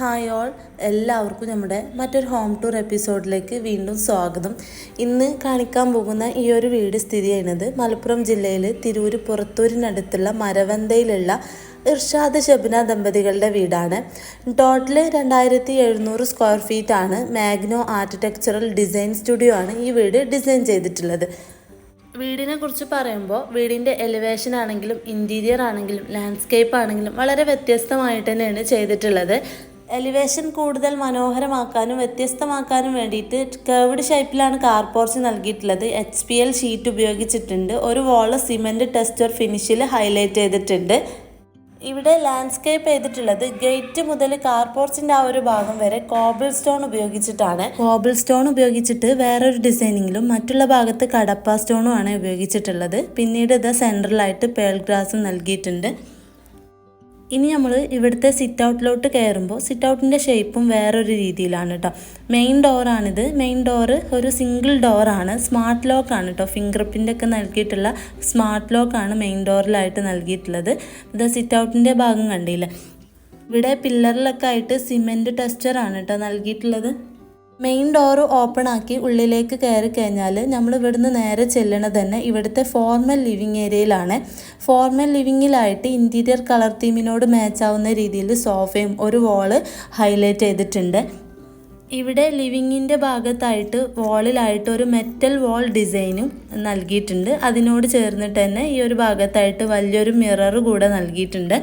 Hi all എല്ലാവർക്കും നമ്മുടെ മറ്റൊരു ഹോം ടൂർ എപ്പിസോഡിലേക്ക് വീണ്ടും സ്വാഗതം. ഇന്ന് കാണിക്കാൻ പോകുന്ന ഈ ഒരു വീട് സ്ഥിതി ചെയ്യുന്നത് മലപ്പുറം ജില്ലയിൽ തിരൂര് പുറത്തൂരിനടുത്തുള്ള മരവന്തയിലുള്ള ഇർഷാദ് ഷബ്ന ദമ്പതികളുടെ വീടാണ്. ടോട്ടൽ രണ്ടായിരത്തി എഴുന്നൂറ് സ്ക്വയർ ഫീറ്റ് ആണ്. മാഗ്നോ ആർക്കിടെക്ചറൽ ഡിസൈൻ സ്റ്റുഡിയോ ആണ് ഈ വീട് ഡിസൈൻ ചെയ്തിട്ടുള്ളത്. വീടിനെ കുറിച്ച് പറയുമ്പോൾ വീടിന്റെ എലിവേഷൻ ആണെങ്കിലും ഇന്റീരിയർ ആണെങ്കിലും ലാൻഡ്സ്കേപ്പ് ആണെങ്കിലും വളരെ വ്യത്യസ്തമായിട്ട് തന്നെയാണ് ചെയ്തിട്ടുള്ളത്. എലിവേഷൻ കൂടുതൽ മനോഹരമാക്കാനും വ്യത്യസ്തമാക്കാനും വേണ്ടിയിട്ട് കേർവ്ഡ് ഷേപ്പിലാണ് കാർ പോർച്ച് നൽകിയിട്ടുള്ളത്. എച്ച് പി എൽ ഷീറ്റ് ഉപയോഗിച്ചിട്ടുണ്ട്. ഒരു വാൾ സിമെന്റ് ടെസ്റ്റർ ഫിനിഷിൽ ഹൈലൈറ്റ് ചെയ്തിട്ടുണ്ട്. ഇവിടെ ലാൻഡ്സ്കേപ്പ് ചെയ്തിട്ടുള്ളത് ഗേറ്റ് മുതൽ കാർ പോർച്ചിന്റെ ആ ഒരു ഭാഗം വരെ കോബിൾ സ്റ്റോൺ ഉപയോഗിച്ചിട്ടാണ്. കോബിൾ സ്റ്റോൺ ഉപയോഗിച്ചിട്ട് വേറൊരു ഡിസൈനിങ്ങിലും മറ്റുള്ള ഭാഗത്ത് കടപ്പ സ്റ്റോണും ആണ് ഉപയോഗിച്ചിട്ടുള്ളത്. പിന്നീട് ഇത് സെൻട്രലായിട്ട് പേൾ ഗ്രാസും നൽകിയിട്ടുണ്ട്. ഇനി നമ്മൾ ഇവിടുത്തെ സിറ്റ് ഔട്ടിലോട്ട് കയറുമ്പോൾ സിറ്റ് ഔട്ടിന്റെ ഷേപ്പും വേറൊരു രീതിയിലാണ് കേട്ടോ മെയിൻ ഡോറാണിത് മെയിൻ ഡോറ് ഒരു സിംഗിൾ ഡോറാണ് സ്മാർട്ട് ലോക്കാണ് കേട്ടോ ഫിംഗർ പ്രിന്റ് ഒക്കെ നൽകിയിട്ടുള്ള സ്മാർട്ട് ലോക്കാണ് മെയിൻ ഡോറിലായിട്ട് നൽകിയിട്ടുള്ളത്. ഇത് സിറ്റ് ഔട്ടിന്റെ ഭാഗം കണ്ടില്ല? ഇവിടെ പില്ലറിലൊക്കെ ആയിട്ട് സിമെന്റ് ടെക്സ്ചറാണ് കേട്ടോ നൽകിയിട്ടുള്ളത്. മെയിൻ ഡോറ് ഓപ്പൺ ആക്കി ഉള്ളിലേക്ക് കയറി കഴിഞ്ഞാൽ നമ്മൾ ഇവിടുന്ന് നേരെ ചെല്ലണത് തന്നെ ഇവിടുത്തെ ഫോർമൽ ലിവിങ് ഏരിയയിലാണ് ഫോർമൽ ലിവിങ്ങിലായിട്ട് ഇന്റീരിയർ കളർ തീമിനോട് മാച്ച് ആവുന്ന രീതിയിൽ സോഫയും ഒരു വാൾ ഹൈലൈറ്റ് ചെയ്തിട്ടുണ്ട്. ഇവിടെ ലിവിങ്ങിന്റെ ഭാഗത്തായിട്ട് വാളിലായിട്ട് ഒരു മെറ്റൽ വാൾ ഡിസൈനും നൽകിയിട്ടുണ്ട്. അതിനോട് ചേർന്നിട്ട് തന്നെ ഈ ഒരു ഭാഗത്തായിട്ട് വലിയൊരു മിറർ കൂടെ നൽകിയിട്ടുണ്ട്.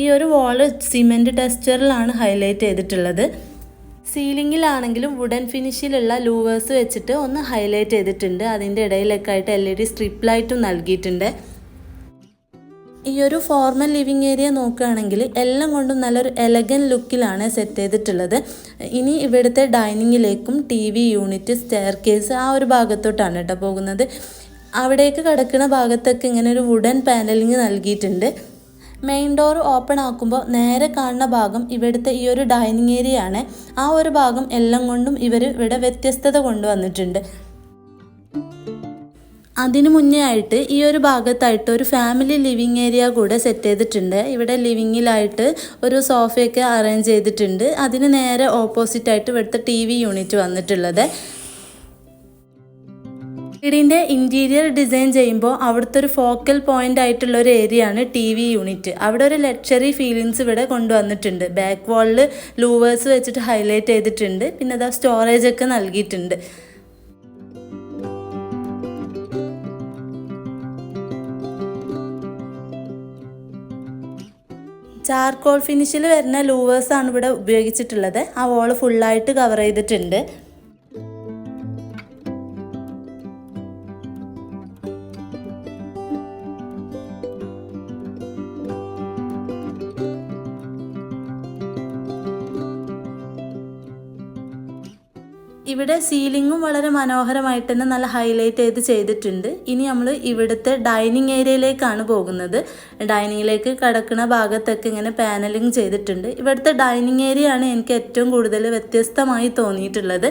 ഈ ഒരു വാൾ സിമെന്റ് ടെക്സ്ചറിലാണ് ഹൈലൈറ്റ് ചെയ്തിട്ടുള്ളത്. സീലിങ്ങിലാണെങ്കിലും വുഡൻ ഫിനിഷിലുള്ള ലൂവേഴ്സ് വെച്ചിട്ട് ഒന്ന് ഹൈലൈറ്റ് ചെയ്തിട്ടുണ്ട്. അതിന്റെ ഇടയിലൊക്കെ ആയിട്ട് എൽ ഇ ഡി സ്ട്രിപ്പ് ലൈറ്റും നൽകിയിട്ടുണ്ട്. ഈ ഒരു ഫോർമൽ ലിവിങ് ഏരിയ നോക്കുകയാണെങ്കിൽ എല്ലാം കൊണ്ടും നല്ലൊരു എലഗൻ ലുക്കിലാണ് സെറ്റ് ചെയ്തിട്ടുള്ളത്. ഇനി ഇവിടുത്തെ ഡൈനിങ്ങിലേക്കും T V unit staircase ആ ഒരു ഭാഗത്തോട്ടാണ് കേട്ടോ പോകുന്നത്. അവിടേക്ക് കിടക്കുന്ന ഭാഗത്തൊക്കെ ഇങ്ങനെ ഒരു വുഡൻ പാനലിങ് നൽകിയിട്ടുണ്ട്. മെയിൻ ഡോർ ഓപ്പൺ ആക്കുമ്പോൾ നേരെ കാണുന്ന ഭാഗം ഇവിടുത്തെ ഈ ഒരു ഡൈനിങ് ഏരിയ ആണ്. ആ ഒരു ഭാഗം എല്ലാം കൊണ്ടും ഇവർ ഇവിടെ വ്യത്യസ്തത കൊണ്ടുവന്നിട്ടുണ്ട്. അതിനു മുന്നേ ആയിട്ട് ഈ ഒരു ഭാഗത്തായിട്ട് ഒരു ഫാമിലി ലിവിങ് ഏരിയ കൂടെ സെറ്റ് ചെയ്തിട്ടുണ്ട്. ഇവിടെ ലിവിങ്ങിലായിട്ട് ഒരു സോഫയൊക്കെ അറേഞ്ച് ചെയ്തിട്ടുണ്ട്. അതിന് നേരെ ഓപ്പോസിറ്റായിട്ട് ഇവിടുത്തെ ടി വി യൂണിറ്റ് വന്നിട്ടുള്ളത്. വീടിന്റെ ഇന്റീരിയർ ഡിസൈൻ ചെയ്യുമ്പോൾ അവിടുത്തെ ഒരു ഫോക്കൽ പോയിന്റ് ആയിട്ടുള്ള ഒരു ഏരിയ ആണ് ടി വി യൂണിറ്റ് അവിടെ ഒരു ലക്ഷറി ഫീലിങ്സ് ഇവിടെ കൊണ്ടുവന്നിട്ടുണ്ട്. ബാക്ക് വാളിൽ ലൂവേഴ്സ് വെച്ചിട്ട് ഹൈലൈറ്റ് ചെയ്തിട്ടുണ്ട്. പിന്നെ അതാ സ്റ്റോറേജ് ഒക്കെ നൽകിയിട്ടുണ്ട്. ചാർക്കോൾ ഫിനിഷിൽ വരുന്ന ലൂവേഴ്സ് ആണ് ഇവിടെ ഉപയോഗിച്ചിട്ടുള്ളത്. ആ വോൾ ഫുള്ളായിട്ട് കവർ ചെയ്തിട്ടുണ്ട്. ഇവിടെ സീലിങ്ങും വളരെ മനോഹരമായിട്ട് തന്നെ നല്ല ഹൈലൈറ്റ് ചെയ്ത് ചെയ്തിട്ടുണ്ട്. ഇനി നമ്മൾ ഇവിടുത്തെ ഡൈനിങ് ഏരിയയിലേക്കാണ് പോകുന്നത്. ഡൈനിങ്ങിലേക്ക് കടക്കുന്ന ഭാഗത്തൊക്കെ ഇങ്ങനെ പാനലിങ് ചെയ്തിട്ടുണ്ട്. ഇവിടുത്തെ ഡൈനിങ് ഏരിയ ആണ് എനിക്ക് ഏറ്റവും കൂടുതൽ വ്യത്യസ്തമായി തോന്നിയിട്ടുള്ളത്.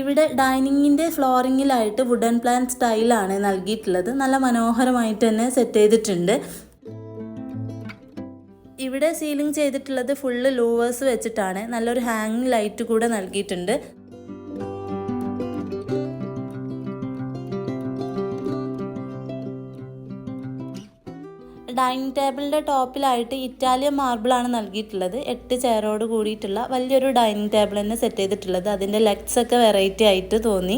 ഇവിടെ ഡൈനിങ്ങിന്റെ ഫ്ലോറിങ്ങിലായിട്ട് വുഡൻ പ്ലാൻ സ്റ്റൈലാണ് നൽകിയിട്ടുള്ളത്. നല്ല മനോഹരമായിട്ട് തന്നെ സെറ്റ് ചെയ്തിട്ടുണ്ട്. ഇവിടെ സീലിംഗ് ചെയ്തിട്ടുള്ളത് ഫുള്ള് ലൂവേഴ്സ് വെച്ചിട്ടാണ്. നല്ലൊരു ഹാങ്ങിങ് ലൈറ്റ് കൂടെ നൽകിയിട്ടുണ്ട്. ഡൈനിങ് ടേബിളിന്റെ ടോപ്പിലായിട്ട് ഇറ്റാലിയൻ മാർബിളാണ് നൽകിയിട്ടുള്ളത്. എട്ട് ചെയറോട് കൂടിയിട്ടുള്ള വലിയൊരു ഡൈനിങ് ടേബിൾ തന്നെ സെറ്റ് ചെയ്തിട്ടുള്ളത്. അതിന്റെ ലെഗ്സ് ഒക്കെ വെറൈറ്റി ആയിട്ട് തോന്നി.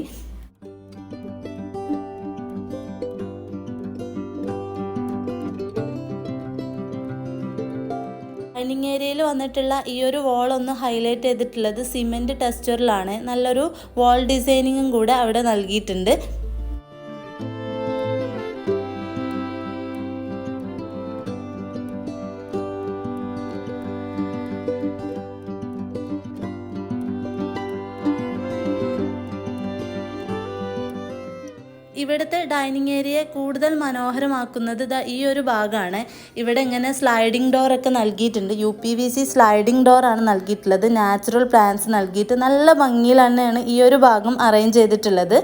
ഏരിയയിൽ വന്നിട്ടുള്ള ഈ ഒരു വാൾ ഒന്ന് ഹൈലൈറ്റ് ചെയ്തിട്ടുള്ളത് സിമെന്റ് ടെക്സ്ചറിലാണ് നല്ലൊരു വാൾ ഡിസൈനിങ്ങും കൂടെ അവിടെ നൽകിയിട്ടുണ്ട്. ഇവിടുത്തെ ഡൈനിങ് ഏരിയയെ കൂടുതൽ മനോഹരമാക്കുന്നത് ദാ ഈ ഒരു ഭാഗമാണ് ഇവിടെ ഇങ്ങനെ സ്ലൈഡിംഗ് ഒക്കെ നൽകിയിട്ടുണ്ട്. U P V C sliding ആണ് നൽകിയിട്ടുള്ളത്. നാച്ചുറൽ പ്ലാന്റ്സ് നൽകിയിട്ട് നല്ല ഭംഗിയിൽ തന്നെയാണ് ഈ ഒരു ഭാഗം അറേഞ്ച് ചെയ്തിട്ടുള്ളത്.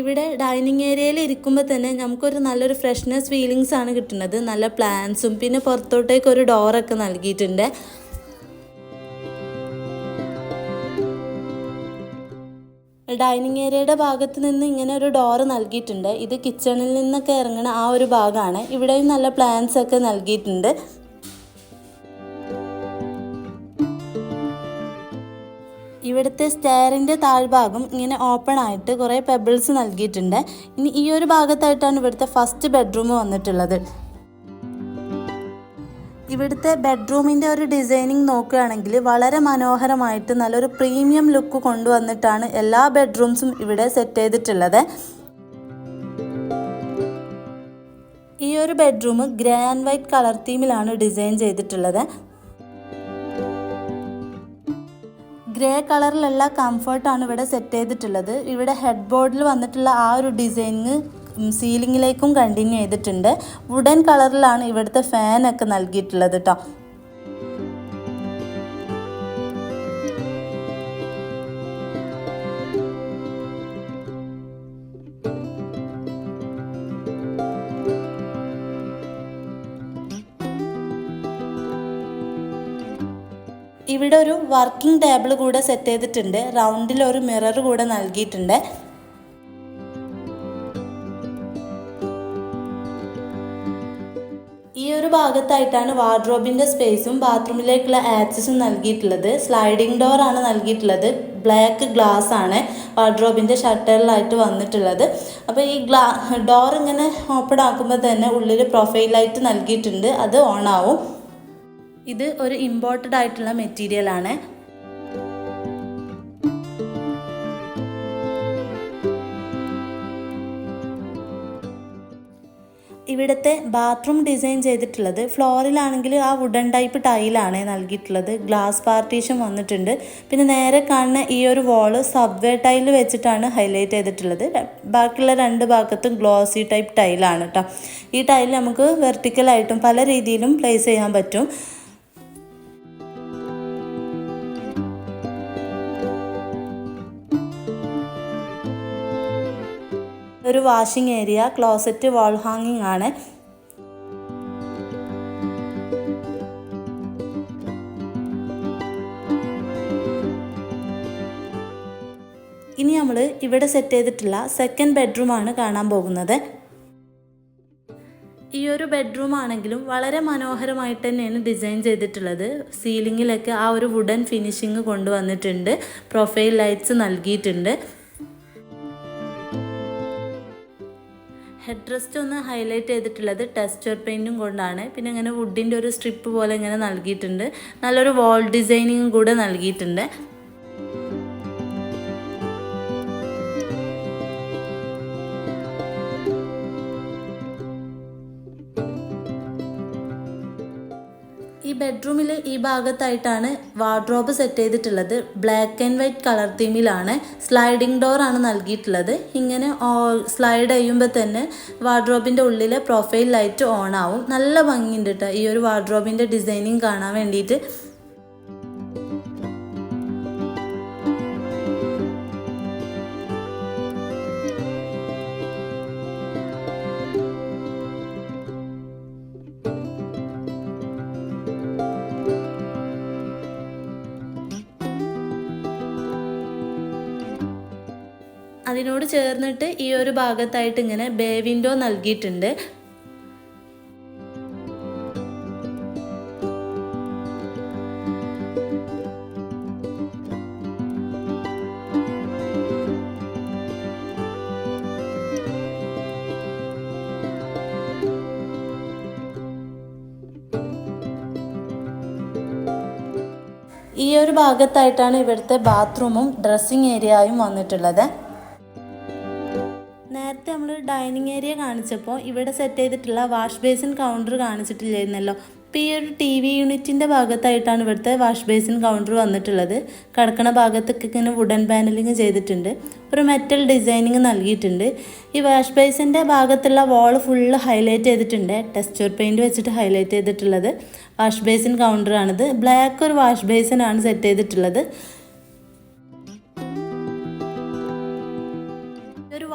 ഇവിടെ ഡൈനിങ് ഏരിയയിൽ ഇരിക്കുമ്പോൾ തന്നെ നമുക്കൊരു നല്ലൊരു ഫ്രഷ്നെസ് ഫീലിങ്സ് ആണ് കിട്ടുന്നത്. നല്ല പ്ലാൻസും പിന്നെ പുറത്തോട്ടേക്ക് ഒരു ഡോറൊക്കെ നൽകിയിട്ടുണ്ട്. ഡൈനിങ് ഏരിയയുടെ ഭാഗത്ത് നിന്ന് ഇങ്ങനെ ഒരു ഡോറ് നൽകിയിട്ടുണ്ട്. ഇത് കിച്ചണിൽ നിന്നൊക്കെ ഇറങ്ങുന്ന ആ ഒരു ഭാഗമാണ്. ഇവിടെയും നല്ല പ്ലാൻസ് ഒക്കെ നൽകിയിട്ടുണ്ട്. ഇവിടുത്തെ സ്റ്റെയറിന്റെ താഴ്ഭാഗം ഇങ്ങനെ ഓപ്പൺ ആയിട്ട് കുറേ പെബിൾസ് നൽകിയിട്ടുണ്ട്. ഇനി ഈ ഒരു ഭാഗത്തായിട്ടാണ് ഇവിടുത്തെ ഫസ്റ്റ് ബെഡ്റൂം വന്നിട്ടുള്ളത്. ഇവിടുത്തെ ബെഡ്റൂമിന്റെ ഒരു ഡിസൈനിങ് നോക്കുകയാണെങ്കിൽ വളരെ മനോഹരമായിട്ട് നല്ലൊരു പ്രീമിയം ലുക്ക് കൊണ്ടുവന്നിട്ടാണ് എല്ലാ ബെഡ്റൂംസും ഇവിടെ സെറ്റ് ചെയ്തിട്ടുള്ളത്. ഈ ഒരു bedroom grey and white colour തീമിലാണ് design ചെയ്തിട്ടുള്ളത്. ഗ്രേ കളറിലുള്ള കംഫർട്ടാണ് ഇവിടെ സെറ്റ് ചെയ്തിട്ടുള്ളത്. ഇവിടെ ഹെഡ് ബോർഡിൽ വന്നിട്ടുള്ള ആ ഒരു ഡിസൈനിങ് സീലിങ്ങിലേക്കും കണ്ടിന്യൂ ചെയ്തിട്ടുണ്ട്. വുഡൻ കളറിലാണ് ഇവിടുത്തെ ഫാനൊക്കെ നൽകിയിട്ടുള്ളത് കേട്ടോ ഇവിടെ ഒരു വർക്കിംഗ് ടേബിൾ കൂടെ സെറ്റ് ചെയ്തിട്ടുണ്ട്. റൗണ്ടിൽ ഒരു മിറർ കൂടെ നൽകിയിട്ടുണ്ട്. ഈ ഒരു ഭാഗത്തായിട്ടാണ് വാർഡ്രോബിന്റെ സ്പേസും ബാത്റൂമിലേക്കുള്ള ആക്സസും നൽകിയിട്ടുള്ളത്. സ്ലൈഡിംഗ് ഡോർ ആണ് നൽകിയിട്ടുള്ളത്. ബ്ലാക്ക് ഗ്ലാസ് ആണ് വാർഡ്രോബിന്റെ ഷട്ടറിലായിട്ട് വന്നിട്ടുള്ളത്. അപ്പോൾ ഈ ഗ്ലാ ഡോർ ഇങ്ങനെ ഓപ്പൺ ആക്കുമ്പോൾ തന്നെ ഉള്ളിൽ ലൈറ്റ് നൽകിയിട്ടുണ്ട്. അത് ഓൺ ആവും. ഇത് ഒരു ഇമ്പോർട്ടഡ് ആയിട്ടുള്ള മെറ്റീരിയൽ ആണ്. ഇവിടുത്തെ ബാത്റൂം ഡിസൈൻ ചെയ്തിട്ടുള്ളത് ഫ്ലോറിലാണെങ്കിൽ ആ വുഡൻ ടൈപ്പ് ടൈലാണ് നൽകിയിട്ടുള്ളത്. ഗ്ലാസ് പാർട്ടീഷൻ വന്നിട്ടുണ്ട്. പിന്നെ നേരെ കാണുന്ന ഈ ഒരു വാൾ സബ്വേ ടൈൽ വെച്ചിട്ടാണ് ഹൈലൈറ്റ് ചെയ്തിട്ടുള്ളത്. ബാക്കിയുള്ള രണ്ട് ഭാഗത്തും ഗ്ലോസി ടൈപ്പ് ടൈലാണ് കേട്ടോ ഈ ടൈൽ നമുക്ക് വെർട്ടിക്കലായിട്ടും പല രീതിയിലും പ്ലേസ് ചെയ്യാൻ പറ്റും. ഒരു വാഷിംഗ് ഏരിയ ക്ലോസറ്റ് വാൾ ഹാങ്ങിങ് ആണ്. ഇനി നമ്മൾ ഇവിടെ സെറ്റ് ചെയ്തിട്ടുള്ള സെക്കൻഡ് ബെഡ്റൂം ആണ് കാണാൻ പോകുന്നത്. ഈ ഒരു ബെഡ്റൂം ആണെങ്കിലും വളരെ മനോഹരമായിട്ട് തന്നെയാണ് ഡിസൈൻ ചെയ്തിട്ടുള്ളത്. സീലിങ്ങിലൊക്കെ ആ ഒരു വുഡൻ ഫിനിഷിങ് കൊണ്ടുവന്നിട്ടുണ്ട്. പ്രൊഫൈൽ ലൈറ്റ്സ് നൽകിയിട്ടുണ്ട്. ഹെഡ് റെസ്റ്റ് ഒന്ന് ഹൈലൈറ്റ് ചെയ്തിട്ടുള്ളത് ടെസ്റ്റർ പെയിന്റും കൊണ്ടാണ്. പിന്നെ ഇങ്ങനെ വുഡിന്റെ ഒരു സ്ട്രിപ്പ് പോലെ ഇങ്ങനെ നൽകിയിട്ടുണ്ട്. നല്ലൊരു വാൾ ഡിസൈനിങ്ങും കൂടെ നൽകിയിട്ടുണ്ട്. ബെഡ്റൂമിൽ ഈ ഭാഗത്തായിട്ടാണ് വാർഡ്രോബ് സെറ്റ് ചെയ്തിട്ടുള്ളത്. ബ്ലാക്ക് ആൻഡ് വൈറ്റ് കളർ തീമിലാണ് സ്ലൈഡിംഗ് ഡോർ ആണ് നൽകിയിട്ടുള്ളത്. ഇങ്ങനെ സ്ലൈഡ് ചെയ്യുമ്പോൾ തന്നെ വാർഡ്രോബിന്റെ ഉള്ളിലെ പ്രൊഫൈൽ ലൈറ്റ് ഓൺ ആവും. നല്ല ഭംഗിയുണ്ട് കേട്ടോ ഈ ഒരു വാർഡ്രോബിന്റെ ഡിസൈനിങ് കാണാൻ വേണ്ടിയിട്ട്. ചേർന്നിട്ട് ഈ ഒരു ഭാഗത്തായിട്ട് ഇങ്ങനെ ബേ വിൻഡോ നൽകിയിട്ടുണ്ട്. ഈ ഒരു ഭാഗത്തായിട്ടാണ് ഇവിടുത്തെ ബാത്റൂമും ഡ്രസ്സിംഗ് ഏരിയയും വന്നിട്ടുള്ളത്. ഡൈനിങ് ഏരിയ കാണിച്ചപ്പോൾ ഇവിടെ സെറ്റ് ചെയ്തിട്ടുള്ള വാഷ് ബേസിൻ കൗണ്ടർ കാണിച്ചിട്ടില്ലായിരുന്നല്ലോ. ഇപ്പോൾ ഈ ഒരു ടി വി യൂണിറ്റിന്റെ ഭാഗത്തായിട്ടാണ് ഇവിടുത്തെ വാഷ് ബേസിൻ കൗണ്ടർ വന്നിട്ടുള്ളത്. കിടക്കണ ഭാഗത്തൊക്കെ ഇങ്ങനെ വുഡൻ പാനലിങ് ചെയ്തിട്ടുണ്ട്. ഒരു മെറ്റൽ ഡിസൈനിങ് നൽകിയിട്ടുണ്ട്. ഈ വാഷ് ബേസിന്റെ ഭാഗത്തുള്ള വാൾ ഫുള്ള് ഹൈലൈറ്റ് ചെയ്തിട്ടുണ്ട്. ടെക്സ്ചർ പെയിന്റ് വെച്ചിട്ട് ഹൈലൈറ്റ് ചെയ്തിട്ടുള്ളത്. വാഷ് ബേസിൻ കൗണ്ടറാണിത് ബ്ലാക്ക് ഒരു വാഷ് ബേസിനാണ് സെറ്റ് ചെയ്തിട്ടുള്ളത്.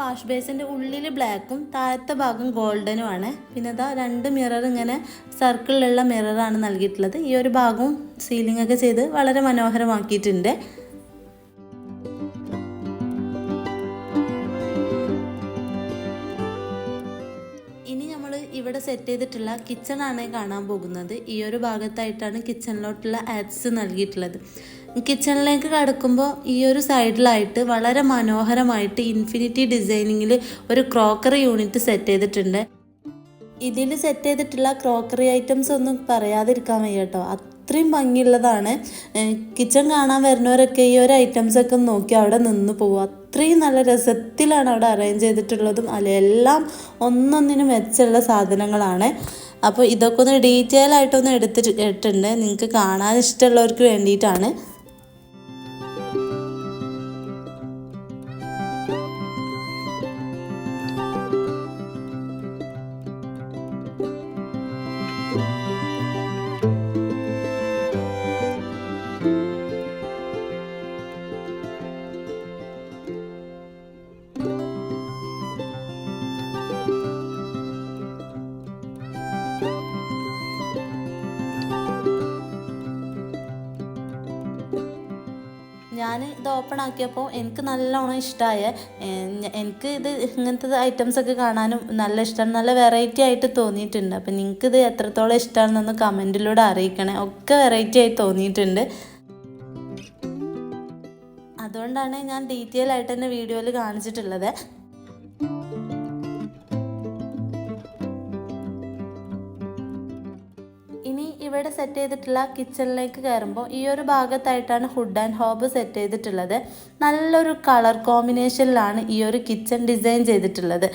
വാഷ് ബേസിന്റെ ഉള്ളിൽ ബ്ലാക്കും താഴത്തെ ഭാഗം ഗോൾഡനും ആണ് പിന്നെ ഇതാ രണ്ട് മിറർ ഇങ്ങനെ സർക്കിളിലുള്ള മിററാണ് നൽകിയിട്ടുള്ളത്. ഈ ഒരു ഭാഗവും സീലിംഗ് ഒക്കെ ചെയ്ത് വളരെ മനോഹരമാക്കിയിട്ടുണ്ട്. ഇവിടെ സെറ്റ് ചെയ്തിട്ടുള്ള കിച്ചൺ ആണ് കാണാൻ പോകുന്നത്. ഈ ഒരു ഭാഗത്തായിട്ടാണ് കിച്ചണിലോട്ടുള്ള ആഡ്സ് നൽകിയിട്ടുള്ളത്. കിച്ചണിലേക്ക് കടക്കുമ്പോൾ ഈ ഒരു സൈഡിലായിട്ട് വളരെ മനോഹരമായിട്ട് ഇൻഫിനിറ്റി ഡിസൈനിങ്ങിൽ ഒരു ക്രോക്കറി യൂണിറ്റ് സെറ്റ് ചെയ്തിട്ടുണ്ട്. ഇതിൽ സെറ്റ് ചെയ്തിട്ടുള്ള ക്രോക്കറി ഐറ്റംസ് ഒന്നും പറയാതിരിക്കാൻ വയ്യ കേട്ടോ അത്രയും ഭംഗിയുള്ളതാണ്. കിച്ചൺ കാണാൻ വരുന്നവരൊക്കെ ഈ ഒരു ഐറ്റംസ് ഒക്കെ നോക്കി അവിടെ നിന്ന് പോകും അത്രയും നല്ല രസത്തിലാണ് അവിടെ അറേഞ്ച് ചെയ്തിട്ടുള്ളതും. അതിലെല്ലാം ഒന്നൊന്നിനും മെച്ചമുള്ള സാധനങ്ങളാണ്. അപ്പോൾ ഇതൊക്കെ ഒന്ന് ഡീറ്റെയിൽ ആയിട്ടൊന്ന് എടുത്തിട്ട് ഇട്ടിട്ടുണ്ട്. നിങ്ങൾക്ക് കാണാൻ ഇഷ്ടമുള്ളവർക്ക് വേണ്ടിയിട്ടാണ്. ഓപ്പൺ ആക്കിയപ്പോൾ എനിക്ക് നല്ലോണം ഇഷ്ടമായ എനിക്ക് ഇത് ഇങ്ങനത്തെ ഐറ്റംസ് ഒക്കെ കാണാനും നല്ല ഇഷ്ടമാണ് നല്ല വെറൈറ്റി ആയിട്ട് തോന്നിയിട്ടുണ്ട്. അപ്പം ഇത് എത്രത്തോളം ഇഷ്ടമാണെന്നൊന്ന് കമന്റിലൂടെ അറിയിക്കണേ. ഒക്കെ വെറൈറ്റി ആയി തോന്നിയിട്ടുണ്ട്. അതുകൊണ്ടാണ് ഞാൻ ഡീറ്റെയിൽ ആയിട്ട് തന്നെ വീഡിയോയിൽ കാണിച്ചിട്ടുള്ളത്. ഇവിടെ സെറ്റ് ചെയ്തിട്ടുള്ള കിച്ചണിലേക്ക് കയറുമ്പോൾ ഈ ഒരു ഭാഗത്തായിട്ടാണ് ഹുഡ് ആൻഡ് ഹോബ് സെറ്റ് ചെയ്തിട്ടുള്ളത്. നല്ലൊരു കളർ കോമ്പിനേഷനിലാണ് ഈ ഒരു കിച്ചൺ ഡിസൈൻ ചെയ്തിട്ടുള്ളത്.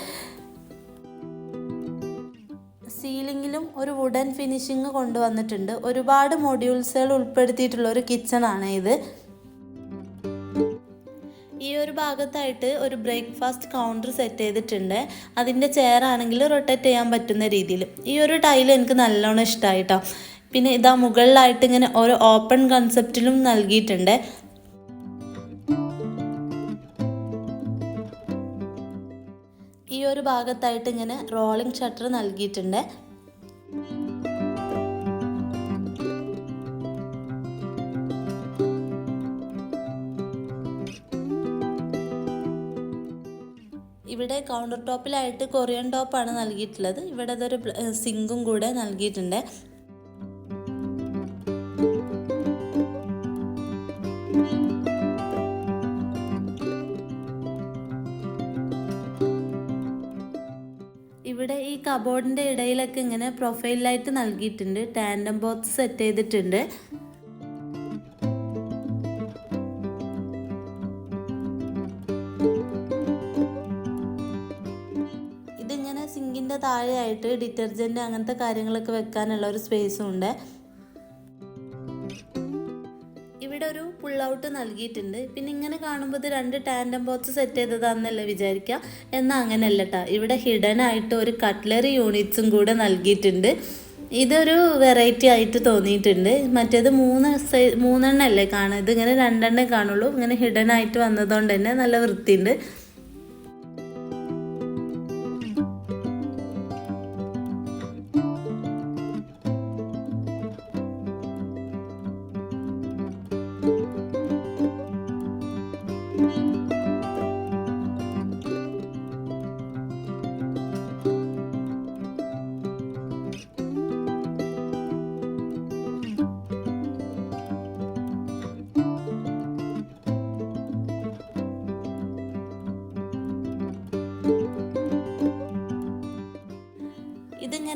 സീലിംഗിലും ഒരു വുഡൻ ഫിനിഷിങ് കൊണ്ടുവന്നിട്ടുണ്ട്. ഒരുപാട് മൊഡ്യൂൾസുകൾ ഉൾപ്പെടുത്തിയിട്ടുള്ള ഒരു കിച്ചൺ ആണ് ഇത്. ഈ ഒരു ഭാഗത്തായിട്ട് ഒരു ബ്രേക്ക്ഫാസ്റ്റ് കൗണ്ടർ സെറ്റ് ചെയ്തിട്ടുണ്ട്. അതിന്റെ ചെയർ ആണെങ്കിൽ റൊട്ടേറ്റ് ചെയ്യാൻ പറ്റുന്ന രീതിയിൽ. ഈ ഒരു ടൈൽ എനിക്ക് നല്ലോണം ഇഷ്ടമായിട്ടോ പിന്നെ ഇതാ മുകളിലായിട്ട് ഇങ്ങനെ ഓരോ ഓപ്പൺ കൺസെപ്റ്റിലും നൽകിയിട്ടുണ്ട്. ഈ ഒരു ഭാഗത്തായിട്ട് ഇങ്ങനെ റോളിംഗ് ഷട്ടർ നൽകിയിട്ടുണ്ട്. ഇവിടെ കൗണ്ടർ ടോപ്പിലായിട്ട് കൊറിയൻ ടോപ്പാണ് നൽകിയിട്ടുള്ളത്. ഇവിടെ അതൊരു സിങ്കും കൂടെ നൽകിയിട്ടുണ്ട്. കബോർഡിന്റെ ഇടയിലൊക്കെ ഇങ്ങനെ പ്രൊഫൈലായിട്ട് നൽകിയിട്ടുണ്ട്. ടാൻഡം ബോക്സ് സെറ്റ് ചെയ്തിട്ടുണ്ട്. ഇതിങ്ങനെ സിങ്കിന്റെ താഴെയായിട്ട് ഡിറ്റർജന്റ് അങ്ങനത്തെ കാര്യങ്ങളൊക്കെ വെക്കാനുള്ള ഒരു സ്പേസും ഉണ്ട്. ഔട്ട് നൽകിയിട്ടുണ്ട്. പിന്നെ ഇങ്ങനെ കാണുമ്പോൾ ഇത് രണ്ട് ടാൻഡം ബോക്സ് സെറ്റ് ചെയ്തതാണെന്നല്ലേ വിചാരിക്കുക എന്നാൽ അങ്ങനെയല്ല കേട്ടോ ഇവിടെ ഹിഡൻ ആയിട്ട് ഒരു കട്ട്ലറി യൂണിറ്റ്സും കൂടെ നൽകിയിട്ടുണ്ട്. ഇതൊരു വെറൈറ്റി ആയിട്ട് തോന്നിയിട്ടുണ്ട്. മറ്റേത് മൂന്ന് സൈ മൂന്നെണ്ണല്ലേ കാണുക. ഇതിങ്ങനെ രണ്ടെണ്ണേ കാണുള്ളൂ. ഇങ്ങനെ ഹിഡൻ ആയിട്ട് വന്നതുകൊണ്ട് തന്നെ നല്ല വൃത്തിയുണ്ട്.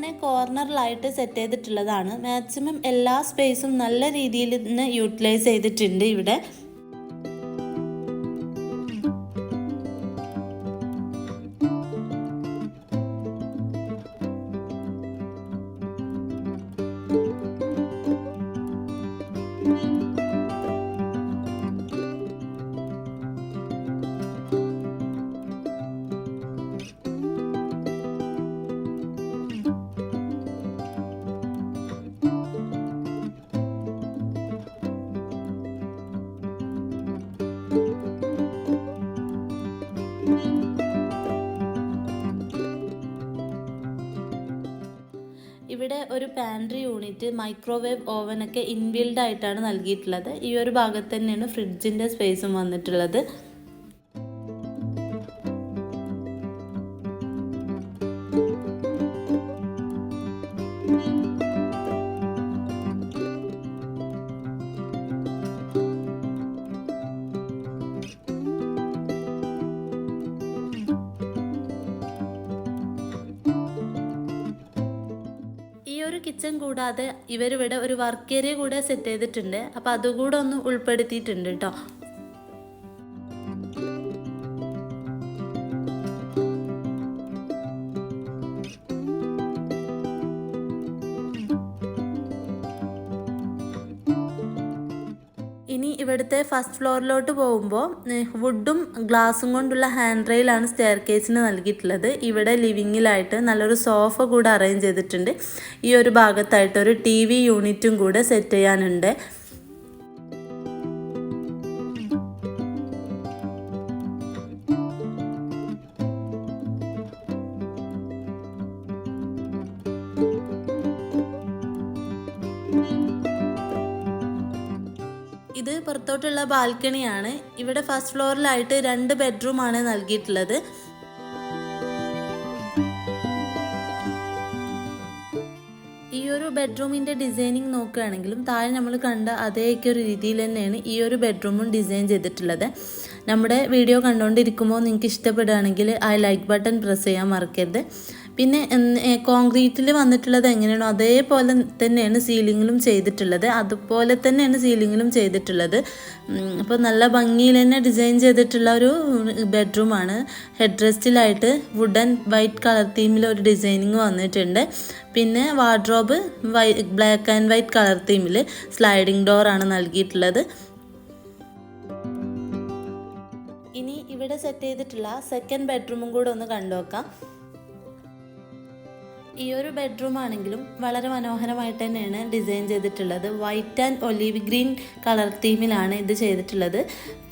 ഇതിങ്ങനെ കോർണറിലായിട്ട് സെറ്റ് ചെയ്തിട്ടുള്ളതാണ്. മാക്സിമം എല്ലാ സ്പേസും നല്ല രീതിയിൽ ഇന്ന് യൂട്ടിലൈസ് ചെയ്തിട്ടുണ്ട് ഇവിടെ. പാൻട്രി യൂണിറ്റ് മൈക്രോവേവ് ഓവനൊക്കെ ഇൻബിൽഡ് ആയിട്ടാണ് നൽകിയിട്ടുള്ളത്. ഈ ഒരു ഭാഗത്ത് തന്നെയാണ് ഫ്രിഡ്ജിന്റെ സ്പേസും വന്നിട്ടുള്ളത്. കിച്ചൺ കൂടാതെ ഇവരിവിടെ ഒരു വർക്ക് ഏരിയ കൂടെ സെറ്റ് ചെയ്തിട്ടുണ്ട്. അപ്പോൾ അതുകൂടെ ഒന്ന് ഉൾപ്പെടുത്തിയിട്ടുണ്ട് കേട്ടോ ഇനി ഇവിടുത്തെ ഫസ്റ്റ് ഫ്ലോറിലോട്ട് പോകുമ്പോൾ വുഡും ഗ്ലാസും കൊണ്ടുള്ള ഹാൻഡ് റെയിലാണ് സ്റ്റെയർ കേസിന് നൽകിയിട്ടുള്ളത്. ഇവിടെ ലിവിങ്ങിലായിട്ട് നല്ലൊരു സോഫ കൂടെ അറേഞ്ച് ചെയ്തിട്ടുണ്ട്. ഈ ഒരു ഭാഗത്തായിട്ട് ഒരു ടി വി യൂണിറ്റും കൂടെ സെറ്റ് ചെയ്യാനുണ്ട്. ബാൽക്കണിയാണ്. ഇവിടെ ഫസ്റ്റ് ഫ്ലോറിലായിട്ട് രണ്ട് ബെഡ്റൂമാണ് നൽകിയിട്ടുള്ളത്. ഈ ഒരു ബെഡ്റൂമിന്റെ ഡിസൈനിങ് നോക്കുകയാണെങ്കിലും താഴെ നമ്മൾ കണ്ട അതേയൊക്കെ ഒരു രീതിയിൽ തന്നെയാണ് ഈ ഒരു ബെഡ്റൂമും ഡിസൈൻ ചെയ്തിട്ടുള്ളത്. നമ്മുടെ വീഡിയോ കണ്ടുകൊണ്ടിരിക്കുമ്പോൾ നിങ്ങൾക്ക് ഇഷ്ടപ്പെടുകയാണെങ്കിൽ ആ ലൈക്ക് ബട്ടൺ പ്രസ് ചെയ്യാൻ മറക്കരുത്. പിന്നെ കോൺക്രീറ്റിൽ വന്നിട്ടുള്ളത് എങ്ങനെയാണോ അതേപോലെ തന്നെയാണ് സീലിങ്ങിലും ചെയ്തിട്ടുള്ളത്. അതുപോലെ തന്നെയാണ് സീലിങ്ങിലും ചെയ്തിട്ടുള്ളത്. അപ്പോൾ നല്ല ഭംഗിയിൽ തന്നെ ഡിസൈൻ ചെയ്തിട്ടുള്ള ഒരു ബെഡ്റൂമാണ്. ഹെഡ് റെസ്റ്റിലായിട്ട് വുഡൻ വൈറ്റ് കളർ തീമിൽ ഒരു ഡിസൈനിങ് വന്നിട്ടുണ്ട്. പിന്നെ വാർഡ്രോബ് വൈ ബ്ലാക്ക് ആൻഡ് വൈറ്റ് കളർ തീമിൽ സ്ലൈഡിംഗ് ഡോറാണ് നൽകിയിട്ടുള്ളത്. ഇനി ഇവിടെ സെറ്റ് ചെയ്തിട്ടുള്ള സെക്കൻഡ് ബെഡ്റൂമും കൂടെ ഒന്ന് കണ്ടു നോക്കാം ഈ ഒരു ബെഡ്റൂം ആണെങ്കിലും വളരെ മനോഹരമായിട്ട് തന്നെയാണ് ഡിസൈൻ ചെയ്തിട്ടുള്ളത്. White and olive green colour തീമിലാണ് ഇത് ചെയ്തിട്ടുള്ളത്.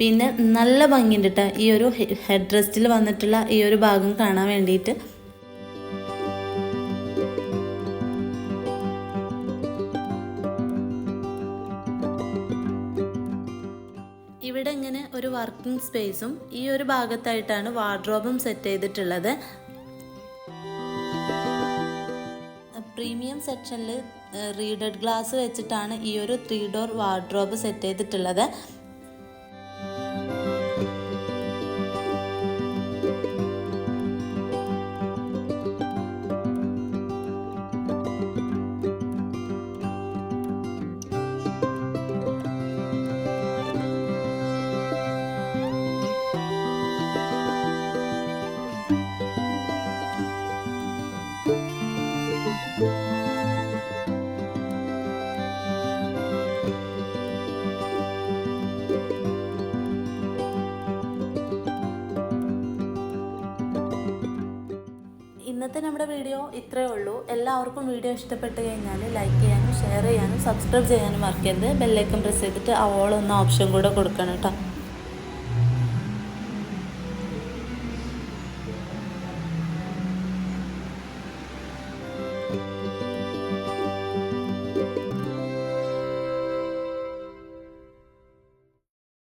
പിന്നെ നല്ല ഭംഗിയുണ്ട് കേട്ടോ ഈ ഒരു ഹെഡ് റെസ്റ്റിൽ വന്നിട്ടുള്ള ഈ ഒരു ഭാഗം കാണാൻ വേണ്ടിയിട്ട് ഇവിടെ ഇങ്ങനെ ഒരു വർക്കിംഗ് സ്പേസും ഈ ഒരു ഭാഗത്തായിട്ടാണ് വാർഡ്രോബും സെറ്റ് ചെയ്തിട്ടുള്ളത്. പ്രീമിയം സെക്ഷനിൽ റീഡഡ് ഗ്ലാസ് വെച്ചിട്ടാണ് ഈ ഒരു ത്രീ ഡോർ വാർഡ്രോബ് സെറ്റ് ചെയ്തിട്ടുള്ളത്. ഇന്നത്തെ നമ്മുടെ വീഡിയോ ഇത്രയേ ഉള്ളൂ. എല്ലാവർക്കും വീഡിയോ ഇഷ്ടപ്പെട്ട് കഴിഞ്ഞാൽ ലൈക്ക് ചെയ്യാനും ഷെയർ ചെയ്യാനും സബ്സ്ക്രൈബ് ചെയ്യാനും മറക്കരുത്. ബെല്ലൈക്കൺ പ്രസ് ചെയ്തിട്ട് ആ ഓൾ എന്ന ഓപ്ഷൻ കൂടെ കൊടുക്കണം കേട്ടോ.